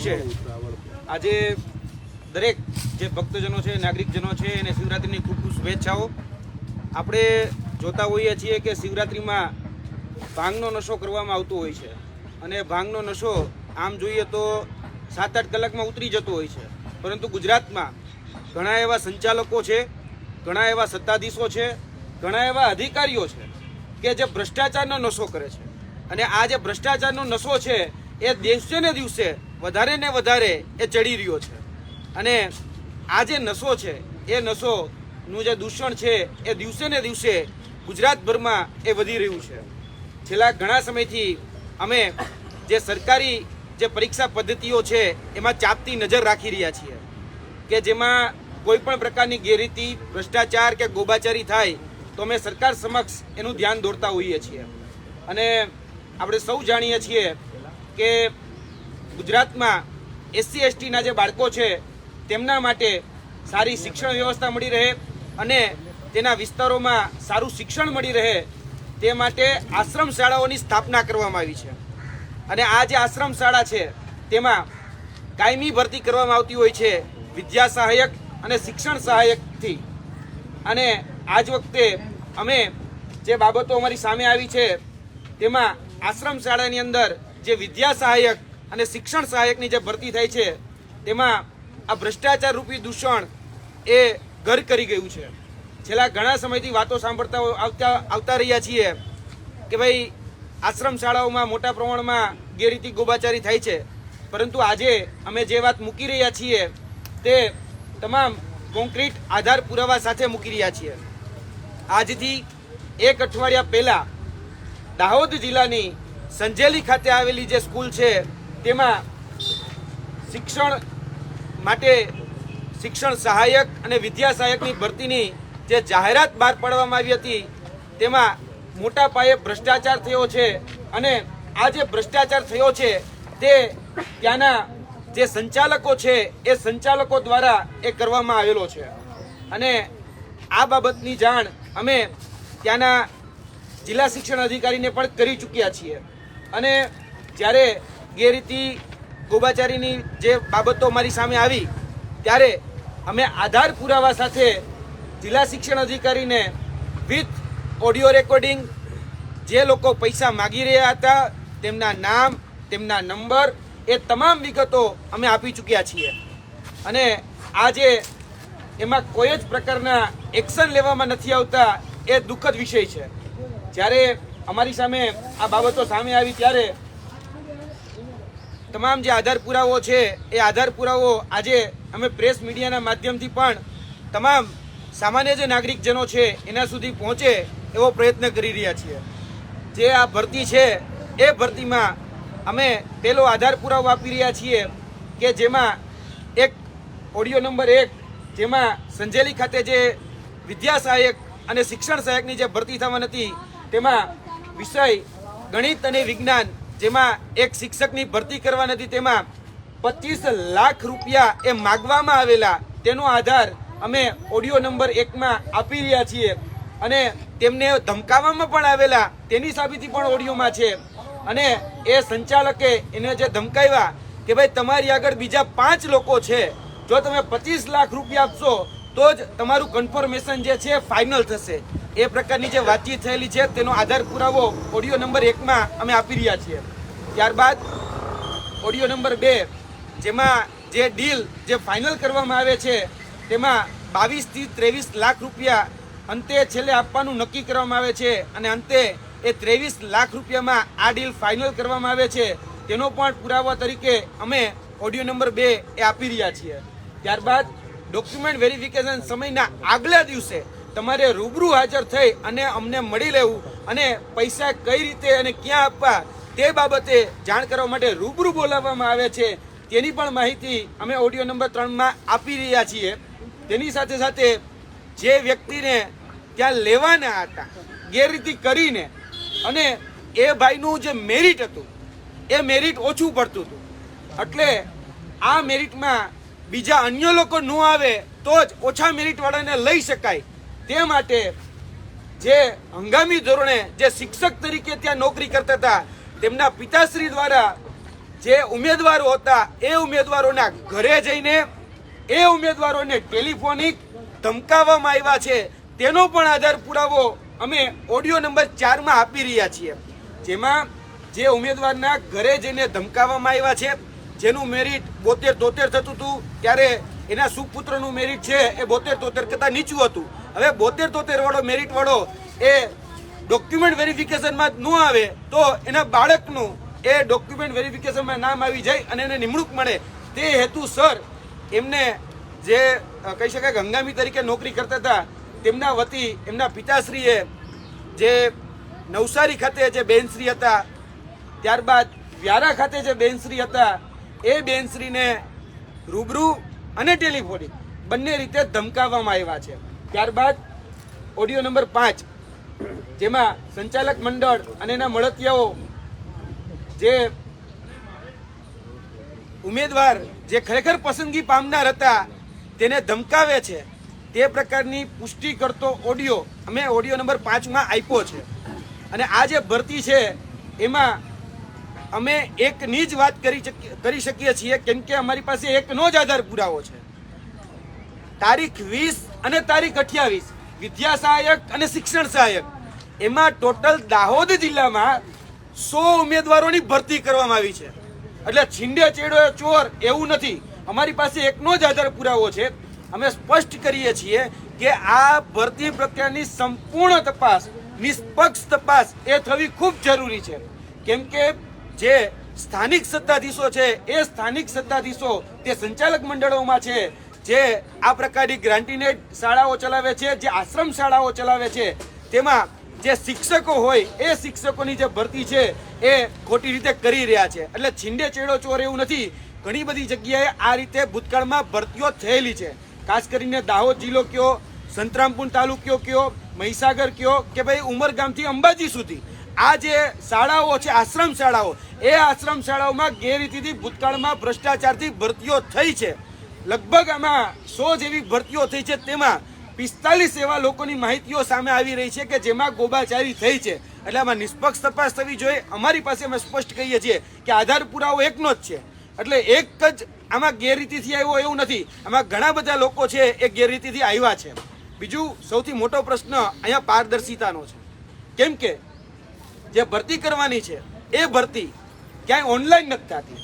દિવસે આજે દરેક જે ભક્તજનો છે, નાગરિકજનો છે, એને શિવરાત્રિની ખૂબ ખૂબ શુભેચ્છાઓ. આપણે જોતા હોઈએ છીએ કે શિવરાત્રિમાં ભાંગનો નશો કરવામાં આવતો હોય છે. અને ભાંગનો નશો આમ જોઈએ તો સાત આઠ કલાકમાં ઉતરી જતો હોય છે. પરંતુ ગુજરાતમાં ઘણા એવા સંચાલકો છે, ઘણા એવા સત્તાધીશો છે, ઘણા એવા અધિકારીઓ છે કે જે ભ્રષ્ટાચારનો નશો કરે છે. અને આ જે ભ્રષ્ટાચારનો નશો છે, એ દિવસે ને દિવસે વધારે ને વધારે એ ચડી રહ્યો છે. અને આ જે નશો છે, એ નશોનું જે દૂષણ છે, એ દિવસે ને દિવસે ગુજરાતભરમાં એ વધી રહ્યું છે. છેલ્લા ઘણા સમયથી અમે જે સરકારી જે પરીક્ષા પદ્ધતિઓ છે, એમાં ચાપતી નજર રાખી રહ્યા છીએ કે જેમાં કોઈ પણ પ્રકારની ગેરરીતિ, ભ્રષ્ટાચાર કે ગોબાચારી થાય, તો અમે સરકાર સમક્ષ એનું ધ્યાન દોરતા હોઈએ છીએ. અને આપણે સૌ જાણીએ છીએ કે ગુજરાતમાં એસસી, એસટીના જે બાળકો છે, તેમના માટે સારી શિક્ષણ વ્યવસ્થા મળી રહે અને તેના વિસ્તારોમાં સારું શિક્ષણ મળી રહે તે માટે આશ્રમ શાળાઓની સ્થાપના કરવામાં આવી છે. અને આ જે આશ્રમ શાળા છે, તેમાં કાયમી ભરતી કરવામાં આવતી હોય છે, વિદ્યા સહાયક અને શિક્ષણ સહાયકથી. અને આજ વખતે અમે જે બાબતો અમારી સામે આવી છે, તેમાં આશ્રમ શાળાની અંદર જે વિદ્યા સહાયક અને શિક્ષણ સહાયકની જે ભરતી થાય છે, તેમાં આ ભ્રષ્ટાચાર રૂપી દૂષણ એ ઘર કરી ગયું છે. છેલ્લા ઘણા સમયથી વાતો સાંભળતા આવતા આવતા રહ્યા છીએ કે ભાઈ, આશ્રમ શાળાઓમાં મોટા પ્રમાણમાં ગેરરીતિ ગોબાચારી થાય છે. પરંતુ આજે અમે જે વાત મૂકી રહ્યા છીએ, તે તમામ કોન્ક્રીટ આધાર પુરાવા સાથે મૂકી રહ્યા છીએ. આજથી એક અઠવાડિયા પહેલાં દાહોદ જિલ્લાની સંજેલી ખાતે આવેલી જે સ્કૂલ છે તેમાં શિક્ષણ માટે શિક્ષણ સહાયક અને વિદ્યા સહાયકની ભરતીની જે જાહેરાત બહાર પાડવામાં આવી હતી, તેમાં મોટા પાયે ભ્રષ્ટાચાર થયો છે અને આ જે ભ્રષ્ટાચાર થયો છે, તે ત્યાંના જે સંચાલકો છે, એ સંચાલકો દ્વારા એ કરવામાં આવેલો છે. અને આ બાબતની જાણ અમે ત્યાંના જિલ્લા શિક્ષણ અધિકારીને પણ કરી ચૂક્યા છીએ. અને જ્યારે ગેરરીતિ ગોબાચારીની જે બાબતો મારી સામે આવી, ત્યારે અમે આધાર પુરાવા સાથે જિલ્લા શિક્ષણ અધિકારીને વિથ ઓડિયો રેકોર્ડિંગ જે લોકો પૈસા માગી રહ્યા હતા, તેમના નામ, તેમના નંબર એ તમામ વિગતો અમે આપી ચૂક્યા છીએ. અને આજે એમાં કોઈ જ પ્રકારના એક્શન લેવામાં નથી આવતા એ દુઃખદ વિષય છે. જ્યારે અમારી સામે આ બાબતો સામે આવી, ત્યારે તમામ જે આધાર પુરાવો છે, એ આધાર પુરાવો આજે અમે પ્રેસ મીડિયાના માધ્યમથી પણ તમામ સામાન્ય જે નાગરિકજનો છે, એના સુધી પહોંચે એવો પ્રયત્ન કરી રહ્યા છીએ. જે આ ભરતી છે, એ ભરતીમાં અમે પેલો આધાર પુરાવો આપી રહ્યા છીએ કે જેમાં એક ઓડિયો નંબર એક, જેમાં સંજેલી ખાતે જે વિદ્યા સહાયક અને શિક્ષણ સહાયકની જે ભરતી થવાની હતી, તેમાં વિષય, ગણિત અને વિજ્ઞાન જેમાં એક શિક્ષકની ભરતી કરવાની હતી તેમાં પચીસ લાખ રૂપિયા એ માગવામાં આવેલા. તેનો આધાર અમે ઓડિયો નંબર એકમાં આપી રહ્યા છીએ અને તેમને ધમકાવવામાં પણ આવેલા. તેની સાબિતી પણ ઓડિયોમાં છે. અને એ સંચાલકે એને જે ધમકાવ્યા કે ભાઈ, તમારી આગળ બીજા પાંચ લોકો છે, જો તમે પચીસ લાખ રૂપિયા આપશો, તો જ તમારું કન્ફર્મેશન જે છે ફાઇનલ થશે. એ પ્રકારની જે વાતચીત થયેલી છે, તેનો આધાર પુરાવો ઓડિયો નંબર એકમાં અમે આપી રહ્યા છીએ. ત્યારબાદ ઓડિયો નંબર બે, જેમાં જે ડીલ જે ફાઇનલ કરવામાં આવે છે, તેમાં બાવીસથી ત્રેવીસ લાખ રૂપિયા અંતે છેલ્લે આપવાનું નક્કી કરવામાં આવે છે અને અંતે એ ત્રેવીસ લાખ રૂપિયામાં આ ડીલ ફાઇનલ કરવામાં આવે છે, તેનો પણ પુરાવા તરીકે અમે ઓડિયો નંબર બે એ આપી રહ્યા છીએ. ત્યારબાદ ડોક્યુમેન્ટ વેરિફિકેશન સમયના આગલા દિવસે તમારે રૂબરૂ હાજર થઈ અને અમને મળી લેવું અને પૈસા કઈ રીતે અને ક્યાં આપવા તે બાબતે જાણ કરવા માટે રૂબરૂ બોલાવવામાં આવે છે, તેની પણ માહિતી અમે ઓડિયો નંબર ત્રણમાં આપી રહ્યા છીએ. તેની સાથે સાથે જે વ્યક્તિને ત્યાં લેવાના હતા, ગેરરીતિ કરીને અને એ ભાઈનું જે મેરિટ હતું, એ મેરિટ ઓછું પડતું હતું. એટલે આ મેરિટમાં બીજા અન્ય લોકો ન આવે તો જ ઓછા મેરિટવાળાને લઈ શકાય. તે માટે જે હંગામી ધોરણે જે શિક્ષક તરીકે ત્યાં નોકરી કરતા હતા, તેમના પિતાશ્રી દ્વારા જે ઉમેદવારો હતા, એ ઉમેદવારોના ઘરે જઈને, એ ઉમેદવારોને ટેલિફોનિક ધમકાવવામાં આવ્યા છે. તેનો પણ આધાર પુરાવો અમે ઓડિયો નંબર ચારમાં આપી રહ્યા છીએ. જેમાં જે ઉમેદવારના ઘરે જઈને ધમકાવવામાં આવ્યા છે, જેનું મેરિટ બોતેર તોતેર થતું હતું, ત્યારે એના સુપુત્રનું મેરિટ છે એ બોતેર તોતેર કરતાં નીચું હતું. હવે બોતેર તોતેર વાળો મેરિટ વાળો એ ડોક્યુમેન્ટ વેરિફિકેશનમાં ન આવે તો એના બાળકનું એ ડોક્યુમેન્ટ વેરિફિકેશનમાં નામ આવી જાય અને એને નિમણૂક મળે. તે હેતુ સર, એમને જે કહી શકાય કે હંગામી તરીકે નોકરી કરતા હતા, તેમના વતી, એમના પિતાશ્રીએ જે નવસારી ખાતે જે બેનશ્રી હતા, ત્યારબાદ વ્યારા ખાતે જે બેનશ્રી હતા, એ બેનશ્રીને રૂબરૂ અને ટેલિફોનિક બંને રીતે ધમકાવવામાં આવ્યા છે. ત્યારબાદ ઓડિયો નંબર પાંચ, જેમાં સંચાલક મંડળ અને એના મળતિયાઓ જે ઉમેદવાર જે ખરેખર પસંદગી પામનાર હતા, તેને ધમકાવે છે. તે પ્રકારની પુષ્ટિ કરતો ઓડિયો અમે ઓડિયો નંબર પાંચમાં આપ્યો છે. અને આ જે ભરતી છે, એમાં અમે એકની જ વાત કરી કરી શકીએ છીએ, કેમ કે અમારી પાસે એકનો જ આધાર પુરાવો છે. તારીખ વીસ અને તારીખ અઠ્યાવીસ, વિદ્યા સહાયક અને શિક્ષણ સહાયક. એમાં ટોટલ દાહોદ જિલ્લામાં સો ઉમેદવારોની ભરતી કરવામાં આવી છે. એટલે છીંડે, ચેડો, ચોર એવું નથી. અમારી પાસે એકનો જ આધાર પુરાવો છે. અમે સ્પષ્ટ કરીએ છીએ કે આ ભરતી પ્રક્રિયાની સંપૂર્ણ તપાસ, નિષ્પક્ષ તપાસ એ થવી ખૂબ જરૂરી છે. કેમ કે જે સ્થાનિક સત્તાધીશો છે, એ સ્થાનિક સત્તાધીશો તે સંચાલક મંડળોમાં છે જે આ પ્રકારની ગ્રાન્ટીનેટ શાળાઓ ચલાવે છે, જે આશ્રમ શાળાઓ ચલાવે છે, તેમાં જે શિક્ષકો હોય, એ શિક્ષકોની જે ભરતી છે, એ ખોટી રીતે કરી રહ્યા છે. એટલે છીંડે ચેડો ચોર એવું નથી, ઘણી બધી જગ્યાએ આ રીતે ભૂતકાળમાં ભરતીઓ થયેલી છે. ખાસ કરીને દાહોદ જિલ્લો કયો, સંતરામપુર તાલુક્યો કયો, મહીસાગર કયો, કે ભાઈ ઉમરગામથી અંબાજી સુધી. આ જે શાળાઓ છે, આશ્રમ શાળાઓ, એ આશ્રમ શાળાઓમાં ગેરરીતિથી ભૂતકાળમાં ભ્રષ્ટાચારથી ભરતીઓ થઈ છે. લગભગ આમાં સો જેવી ભરતીઓ થઈ છે. તેમાં પિસ્તાલીસ એવા લોકોની માહિતીઓ સામે આવી રહી છે કે જેમાં ગોબાચારી થઈ છે. એટલે આમાં નિષ્પક્ષ તપાસ થવી જોઈએ. અમારી પાસે અમે સ્પષ્ટ કહીએ છીએ કે આધાર પુરાવો એકનો જ છે. એટલે એક જ આમાં ગેરરીતિથી આવ્યો એવું નથી. આમાં ઘણા બધા લોકો છે એ ગેરરીતિથી આવ્યા છે. બીજું સૌથી મોટો પ્રશ્ન અહીંયા પારદર્શિતાનો છે. કેમ કે જે ભરતી કરવાની છે, એ ભરતી ક્યાંય ઓનલાઈન નથી થતી.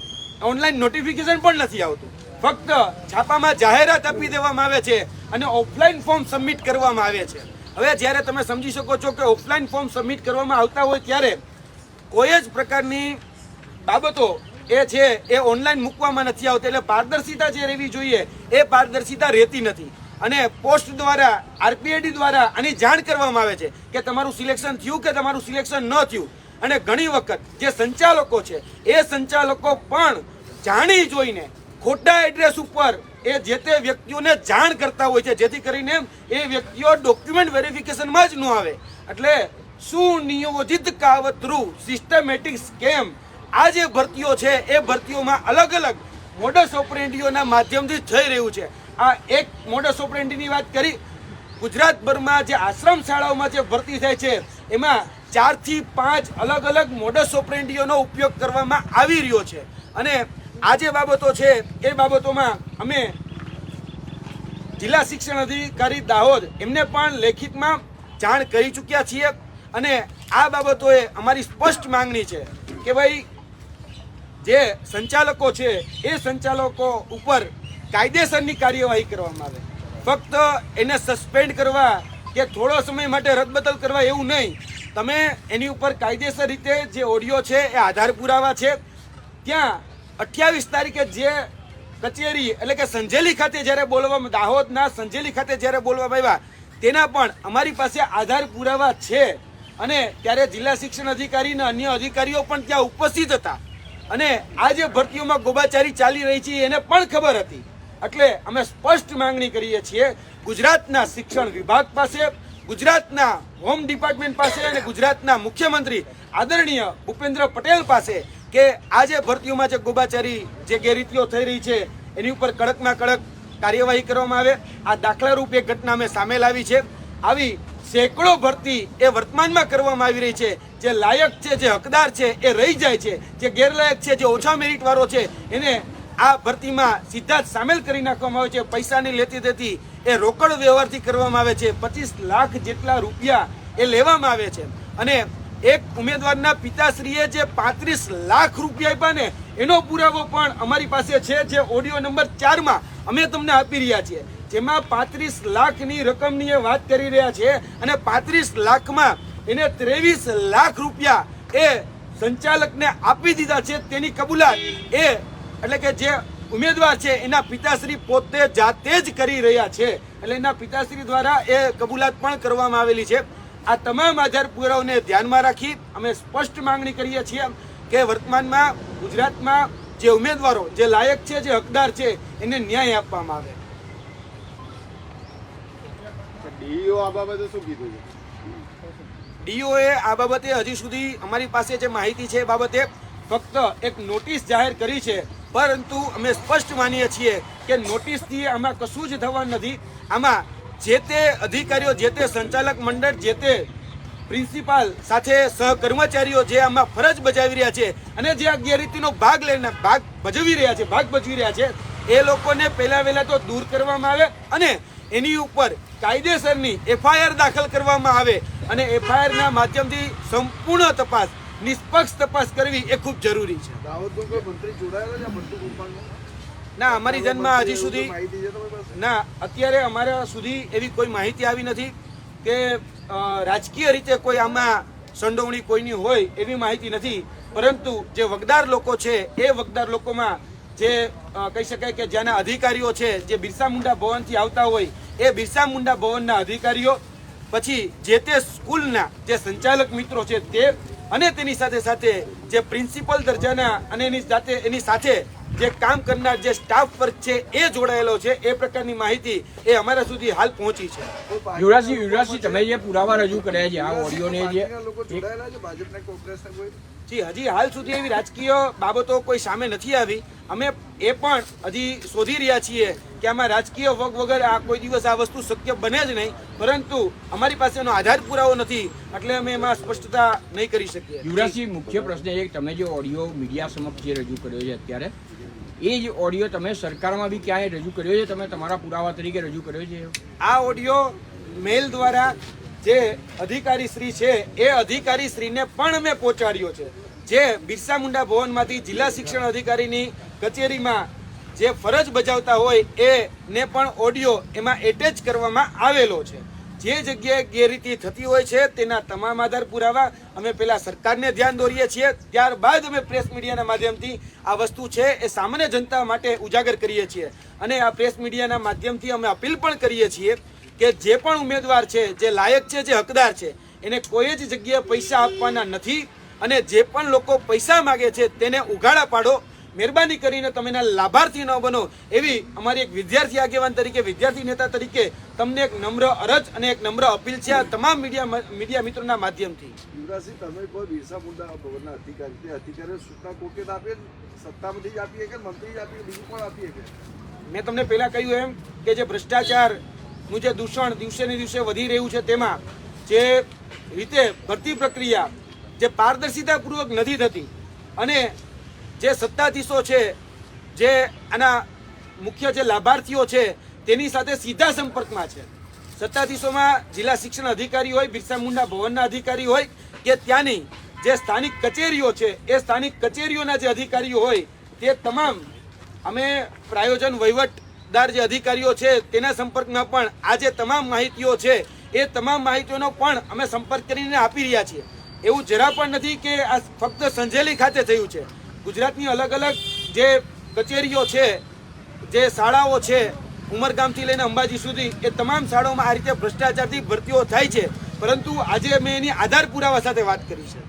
ઓનલાઈન નોટિફિકેશન પણ નથી આવતું. ફક્ત છાપામાં જાહેરાત આપી દેવામાં આવે છે અને ઓફલાઈન ફોર્મ સબમિટ કરવામાં આવે છે. હવે જ્યારે તમે સમજી શકો છો કે ઓફલાઈન ફોર્મ સબમિટ કરવામાં આવતા હોય ત્યારે કોઈ જ પ્રકારની બાબતો એ છે, એ ઓનલાઈન મૂકવામાં નથી આવતી. એટલે પારદર્શિતા જે રહેવી જોઈએ, એ પારદર્શિતા રહેતી નથી. અને પોસ્ટ દ્વારા આરપીઆઈડી દ્વારા આની જાણ કરવામાં આવે છે કે તમારું સિલેક્શન થયું કે તમારું સિલેક્શન ન થયું. અને ઘણી વખત જે સંચાલકો છે, એ સંચાલકો પણ જાણી જોઈને ખોટા એડ્રેસ ઉપર એ જે તે વ્યક્તિઓને જાણ કરતા હોય છે, જેથી કરીને એ વ્યક્તિઓ ડોક્યુમેન્ટ વેરિફિકેશનમાં જ ન આવે. એટલે સુનિયોજિત કાવતરું સિસ્ટમેટિક સ્કેમ આ જે ભરતીઓ છે, એ ભરતીઓમાં અલગ અલગ મોડસ ઓપરેન્ટીઓના માધ્યમથી થઈ રહ્યું છે. આ એક મોડસ ઓપરેન્ડીની વાત કરી. ગુજરાતભરમાં જે આશ્રમ શાળાઓમાં જે ભરતી થાય છે, એમાં ચારથી પાંચ અલગ અલગ મોડસ ઓપરેન્ટીઓનો ઉપયોગ કરવામાં આવી રહ્યો છે. અને આ જે બાબતો છે એ બાબતોમાં અમે જિલ્લા શિક્ષણ અધિકારી દાહોદ એમને પણ લેખિતમાં જાણ કરી ચૂક્યા છીએ અને આ બાબતોએ અમારી સ્પષ્ટ માંગણી છે કે ભાઈ, જે સંચાલકો છે, એ સંચાલકો ઉપર કાયદેસરની કાર્યવાહી કરવામાં આવે. ફક્ત એને સસ્પેન્ડ કરવા કે થોડો સમય માટે રદબદલ કરવા એવું નહીં. તમે એની ઉપર કાયદેસર રીતે જે ઓડિયો છે એ આધાર પુરાવા છે. ત્યાં અઠ્યાવીસ તારીખે જે કચેરી, એટલે કે સંજેલી ખાતે જ્યારે બોલવામાં દાહોદના સંજેલી ખાતે જ્યારે બોલવામાં આવ્યા, તેના પણ અમારી પાસે આધાર પુરાવા છે. અને ત્યારે જિલ્લા શિક્ષણ અધિકારી અને અન્ય અધિકારીઓ પણ ત્યાં ઉપસ્થિત હતા. અને આ જે ભરતીઓમાં ગોબાચારી ચાલી રહી છે, એને પણ ખબર હતી. એટલે અમે સ્પષ્ટ માંગણી કરીએ છીએ, ગુજરાતના શિક્ષણ વિભાગ પાસે, ગુજરાતના હોમ ડિપાર્ટમેન્ટ પાસે અને ગુજરાતના મુખ્યમંત્રી આદરણીય ભૂપેન્દ્ર પટેલ પાસે કે આ જે ભરતીઓમાં જે ગોબાચારી, જે ગેરરીતિઓ થઈ રહી છે, એની ઉપર કડકમાં કડક કાર્યવાહી કરવામાં આવે. આ દાખલારૂપ એક ઘટના અમે સામે લાવી છે. આવી સેંકડો ભરતી એ વર્તમાનમાં કરવામાં આવી રહી છે. જે લાયક છે, જે હકદાર છે, એ રહી જાય છે. જે ગેરલાયક છે, જે ઓછા મેરિટવાળો છે, એને આ ભરતીમાં સીધા જ સામેલ કરી નાખવામાં આવે છે. પૈસાની લેતી દેતી એ રોકડ વ્યવહારથી કરવામાં આવે છે. પચીસ લાખ જેટલા રૂપિયા એ લેવામાં આવે છે. અને એક ઉમેદવારના પિતાશ્રીએ જે પાંત્રીસ લાખ રૂપિયા આપ્યા એનો પુરાવો પણ અમારી પાસે છે જે ઓડિયો નંબર ચારમાં અમે તમને આપી રહ્યા છીએ. જેમાં પાંત્રીસ લાખની રકમની એ વાત કરી રહ્યા છે અને પાંત્રીસ લાખમાં એને ત્રેવીસ લાખ રૂપિયા એ સંચાલકને આપી દીધા છે. તેની કબૂલાત એ એટલે કે જે ઉમેદવાર છે એના પિતાશ્રી પોતે જાતે જ કરી રહ્યા છે. એટલે એના પિતાશ્રી દ્વારા એ કબૂલાત પણ કરવામાં આવેલી છે. આ તમામ આધાર પુરાવાને ધ્યાનમાં રાખી અમે સ્પષ્ટ માંગણી કરીએ છીએ કે વર્તમાનમાં ગુજરાતમાં જે ઉમેદવારો જે લાયક છે જે હકદાર છે એને ન્યાય આપવામાં આવે. ડીઓ આ બાબતે શું કીધું છે? ડીઓએ આ બાબતે હજી સુધી અમારી પાસે જે માહિતી છે એ બાબતે ફક્ત એક નોટિસ જાહેર કરી છે. પરંતુ અમે સ્પષ્ટ માનીએ છીએ કે નોટિસથી આમાં કશું જ થવા નથી. આમાં જે તે અધિકારીઓ, જે તે સંચાલક મંડળ, જે તે પ્રિન્સિપાલ સાથે સહકર્મચારીઓ જે આમાં ફરજ બજાવી રહ્યા છે અને જે આ ગેરરીતિનો ભાગ લઈને ભાગ ભજવી રહ્યા છે, ભાગ ભજવી રહ્યા છે, એ લોકોને પહેલા વહેલા તો દૂર કરવામાં આવે અને એની ઉપર કાયદેસરની એફઆઈઆર દાખલ કરવામાં આવે અને એફઆઈઆરના માધ્યમથી સંપૂર્ણ તપાસ, નિષ્પક્ષ તપાસ કરવી એ ખૂબ જરૂરી છે. ના, અમારી જન્મમાં હજી સુધી. ના, અત્યારે અમારા સુધી એવી કોઈ માહિતી આવી નથી કે રાજકીય રીતે કોઈ આમાં સંડોવણી કોઈની હોય એવી માહિતી નથી. પરંતુ જે વગદાર લોકો છે, એ વગદાર લોકોમાં જે કહી શકાય કે જેના અધિકારીઓ છે, જે બિરસા મુંડા ભવનથી આવતા હોય, એ બિરસા મુંડા ભવનના અધિકારીઓ, પછી જે તે સ્કૂલના જે સંચાલક મિત્રો છે તે, અને તેની સાથે સાથે જે પ્રિન્સિપલ દરજાના અને એની સાથે એની સાથે જે કામ કરનાર જે સ્ટાફ વર્ગ છે એ જોડાયેલો છે એ પ્રકારની માહિતી એ અમારા સુધી હાલ પહોંચી છે. યુવરાજસિંહ યુવરાજસિંહ તમે જે પુરાવા રજૂ કર્યા છે આ ઓડિયોને જે જોડાયેલા છે ભાજપના કોંગ્રેસના કોઈ? જી હજી હાલ સુધી એવી રાજકીય બાબતો કોઈ સામે નથી આવી. અમે એ પણ હજી શોધી રહ્યા છીએ કે આમાં રાજકીય વગ વગર આ કોઈ દિવસ આ વસ્તુ શક્ય બને જ નહીં પરંતુ અમારી પાસે એનો આધાર પુરાવો નથી એટલે અમે એમાં સ્પષ્ટતા નહીં કરી શકીએ. યુવરાજસિંહ મુખ્ય પ્રશ્ન એ તમે જે ઓડિયો મીડિયા સમક્ષ જે રજૂ કર્યો છે અત્યારે એ જ ઓડિયો તમે સરકારમાં બી ક્યાંય રજૂ કર્યો છે? તમે તમારા પુરાવા તરીકે રજૂ કર્યો છે? આ ઓડિયો મેલ દ્વારા જે અધિકારી શ્રી છે, એ અધિકારી શ્રીને પણ મેં પહોંચાડ્યો છે. જે બિરસા મુંડા ભવનમાંથી જિલ્લા શિક્ષણ અધિકારીની કચેરીમાં જે ફરજ બજાવતા હોય એ ને પણ ઓડિયો એમાં એટેચ કરવામાં આવેલો છે. જે જગ્યાએ ગેરરીતિ થતી હોય છે, તેના તમામ આધાર પુરાવા અમે પેલા સરકારને ધ્યાન દોરીએ છીએ. ત્યારબાદ અમે પ્રેસ મીડિયાના માધ્યમથી આ વસ્તુ છે એ સામાન્ય જનતા માટે ઉજાગર કરીએ છીએ. અને આ પ્રેસ મીડિયાના માધ્યમથી અમે અપીલ પણ કરીએ છીએ કે જે પણ ઉમેદવાર છે, જે લાયક છે, જે હકદાર છે, એને કોઈ જ જગ્યાએ પૈસા આપવાના નથી અને જે પણ લોકો પૈસા માગે છે, તેને ઉઘાડા પાડો. મહેરબાની કરીને તમે એના લાભાર્થી ન બનો એવી અમારી એક વિદ્યાર્થી આગેવાન તરીકે વિદ્યાર્થી નેતા તરીકે તમને એક નમ્ર અરજ અને એક નમ્ર અપીલ છે આ તમામ મીડિયા મીડિયા મિત્રોના માધ્યમથી. યુવરાજસિંહ તમે કોઈ બિરસા મુંડા ભવનના અધિકારી તે અધિકારીઓ સૂચના કોકે જ આપીએ સત્તામાંથી જ આપીએ કે મંત્રી જ આપીએ બીજું પણ આપીએ કે? મેં તમને પહેલા કહ્યું એમ કે જે ભ્રષ્ટાચારનું જે દૂષણ દિવસે ને દિવસે વધી રહ્યું છે તેમાં જે રીતે ભરતી પ્રક્રિયા જે પારદર્શિતાપૂર્વક નથી થતી અને જે સત્તાધીશો છે, જે આના મુખ્ય જે લાભાર્થીઓ છે, તેની સાથે સીધા સંપર્કમાં છે. સત્તાધીશોમાં જિલ્લા શિક્ષણ અધિકારી હોય, બિરસા મુંડા ભવનના અધિકારી હોય કે ત્યાંની જે સ્થાનિક કચેરીઓ છે, એ સ્થાનિક કચેરીઓના જે અધિકારીઓ હોય, તે તમામ અમે પ્રાયોજન વહીવટદાર જે અધિકારીઓ છે, તેના સંપર્કમાં પણ આ જે તમામ માહિતીઓ છે, એ તમામ માહિતીઓનો પણ અમે સંપર્ક કરીને આપી રહ્યા છીએ. એવું જરા પણ નથી કે આ ફક્ત સંજેલી ખાતે થયું છે. ગુજરાતની અલગ અલગ જે કચેરીઓ છે, જે શાળાઓ છે, ઉમરગામથી લઈને અંબાજી સુધી, એ તમામ શાળાઓમાં આ રીતે ભ્રષ્ટાચારથી ભરતીઓ થાય છે. પરંતુ આજે મેં એની આધાર પુરાવા સાથે વાત કરી છે.